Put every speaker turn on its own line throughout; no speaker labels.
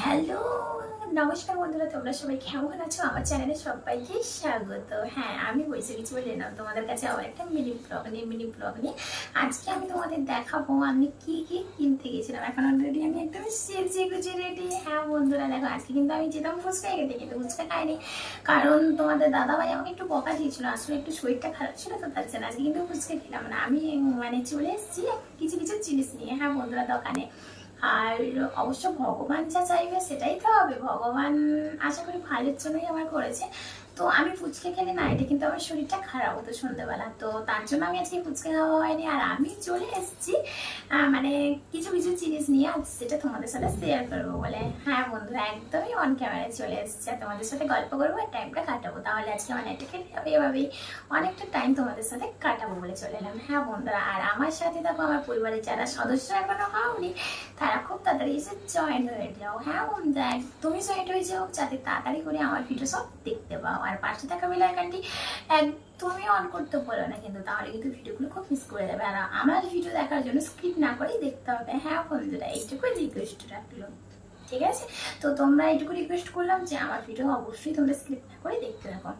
Hello, নমস্কার বন্ধুরা, তোমরা সবাই কেমন আছো? আমার চ্যানেলে সবাইকে স্বাগত। হ্যাঁ আমি বৈশাখী চলে এলাম তোমাদের কাছে আবার একটা মিনি ব্লগ নিয়ে মিনি ব্লগ নিয়ে। আজকে আমি তোমাদের দেখাবো, আমি কি কি কিনতে গেছিলাম। এখন অলরেডি আমি একদম সেজে গুজে রেডি হ্যাঁ বন্ধুরা, দেখো, আজকে কিন্তু আমি যেতাম ফুচকা খেতে, কিন্তু ফুচকা খাইনি। কারণ তোমাদের দাদাভাই আমাকে একটু বকা দিয়েছিল। আসলে একটু শরীরটা খারাপ ছিল তো, তার জন্য আজকে কিন্তু ফুচকা খেলাম না। আমি মানে চলে এসেছি কিছু কিছু জিনিস নিয়ে। হ্যাঁ বন্ধুরা, দোকানে। আর অবশ্য ভগবান যা চাইবে সেটাই তো হবে। ভগবান আশা করি ভালোর জন্যই আমার করেছে। তো আমি ফুচকা খেলে না, এটা কিন্তু আমার শরীরটা খারাপ হতো সন্ধ্যেবেলা। তো তার জন্য আমি আজকে ফুচকা খাওয়া হয়নি। আর আমি চলে এসেছি মানে কিছু কিছু জিনিস নিয়ে। আজ সেটা তোমাদের সাথে শেয়ার করব বলে। হ্যাঁ বন্ধুরা, একদমই অন ক্যামেরায় চলে এসেছে। আর তোমাদের সাথে গল্প করব, আর টাইমটা কাটাবো। তাহলে আজকে আমার নেটে কেটে যাবে। এভাবেই অনেকটা টাইম তোমাদের সাথে কাটাবো বলে চলে এলাম। হ্যাঁ বন্ধুরা, আর আমার সাথে দেখো আমার পরিবারের যারা সদস্য এখনও হওনি, তারা খুব তাড়াতাড়ি এসে জয়েন হয়ে যাও হ্যাঁ বন্ধুরা তুমি জয়েন হয়ে যাও। যাতে তাড়াতাড়ি করে আমার ভিডিও সব দেখতে পাও। আর পাশে থাকা বেল আইকনটি একদমই অন করতে বলো না কিন্তু তাহলে কিন্তু ভিডিওগুলো খুব মিস করে যাবে। আর আমার ভিডিও দেখার জন্য স্কিপ না করেই দেখতে হবে। হ্যাঁ বন্ধুরা এইটুকু রিকোয়েস্ট রাখল ঠিক আছে? তো তোমরা এইটুকু রিকোয়েস্ট করলাম যে আমার ভিডিও অবশ্যই তোমরা স্কিপ না করে দেখতে থাকো।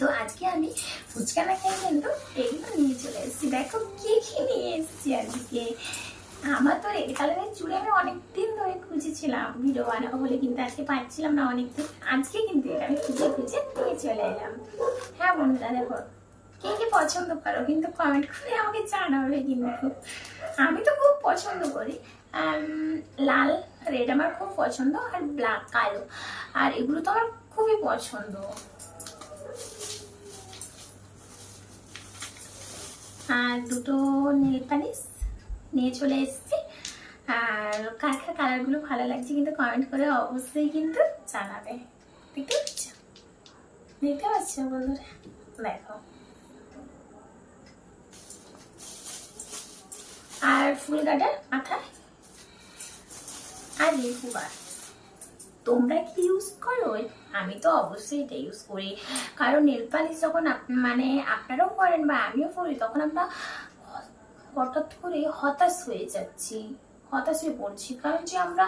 তো আজকে আমি ফুচকা না খেয়ে কিন্তু এগুলো নিয়ে চলে এসেছি। দেখো কি কি নিয়ে এসেছি আজকে। আমার তো রেড কালারের চুলে আমি অনেকদিন খুঁজেছিলাম ভিডিও বানাবো বলে কিন্তু আজকে পাচ্ছিলাম না অনেকদিন। আজকে কিন্তু এটা আমি খুঁজে খুঁজে নিয়ে চলে এলাম। হ্যাঁ বন্ধুরা, দেখো, কে কে পছন্দ করো কিন্তু কমেন্ট করে আমাকে জানাবে কিন্তু। আমি তো খুব পছন্দ করি। লাল রেড আমার খুব পছন্দ আর ব্ল্যাক কালো। আর এগুলো তো আমার খুবই পছন্দ। আর দুটো নীল পালিশ নিয়ে চলে এসেছি। আর কার কার কালারগুলো ভালো লাগছে কিন্তু কমেন্ট করে অবশ্যই কিন্তু জানাবে। দেখতে পাচ্ছ? দেখতে পাচ্ছ বন্ধুরা? দেখো। আর ফুল গার্ডার মাথায়? আর লেবুবার তোমরা কি ইউজ করো? আমি তো অবশ্যই এটা ইউজ করি। কারণ নেল পালিশ যখন মানে আপনারাও করেন বা আমিও করি, তখন আমরা হঠাৎ করে হতাশ হয়ে যাচ্ছি। হতাশ হয়ে পড়ছি। কারণ যে আমরা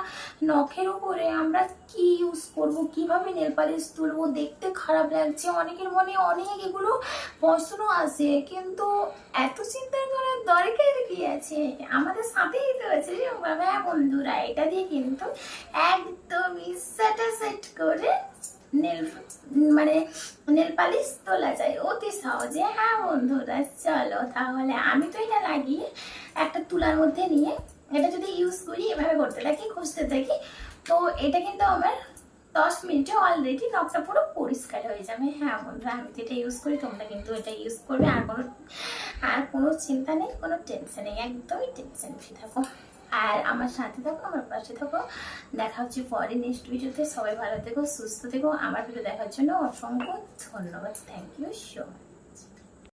নখের উপরে আমরা কি ইউজ করব, কীভাবে নেল পালিশ তুলবো, দেখতে খারাপ লাগছে। অনেকের মনে অনেক এগুলো প্রশ্ন আসে, কিন্তু এত চিন্তা করার দরকার কি আছে? আমাদের সাথেই তো আছে বাবা, বন্ধুরা, এটা দিয়ে কিন্তু একদমই সেট করে নেল মানে নেল পালিশ তোলা যায়। অতি সহজে। হ্যাঁ বন্ধুরা, চলো তাহলে আমি তো এটা লাগিয়ে একটা তুলার মধ্যে নিয়ে এটা যদি ইউজ করি এভাবে করতে থাকি, খুঁজতে থাকি, তো এটা কিন্তু আমার দশ মিনিটে অলরেডি নখটা পুরো পরিষ্কার হয়ে যাবে। হ্যাঁ বন্ধুরা, আমি তো এটা ইউজ করি, তোমরা কিন্তু এটা ইউজ করবে। আর কোনো আর কোনো চিন্তা নেই, কোনো টেনশন নেই, একদমই টেনশন ফ্রি থাকো। আর আমার সাথে থাকো, আমার পাশে থাকো। দেখা হচ্ছে পরে নেক্সট ভিডিওতে সবাই ভালো থেকো, সুস্থ থেকো। আমার ভিডিও দেখার জন্য অসংখ্য ধন্যবাদ। Thank you so much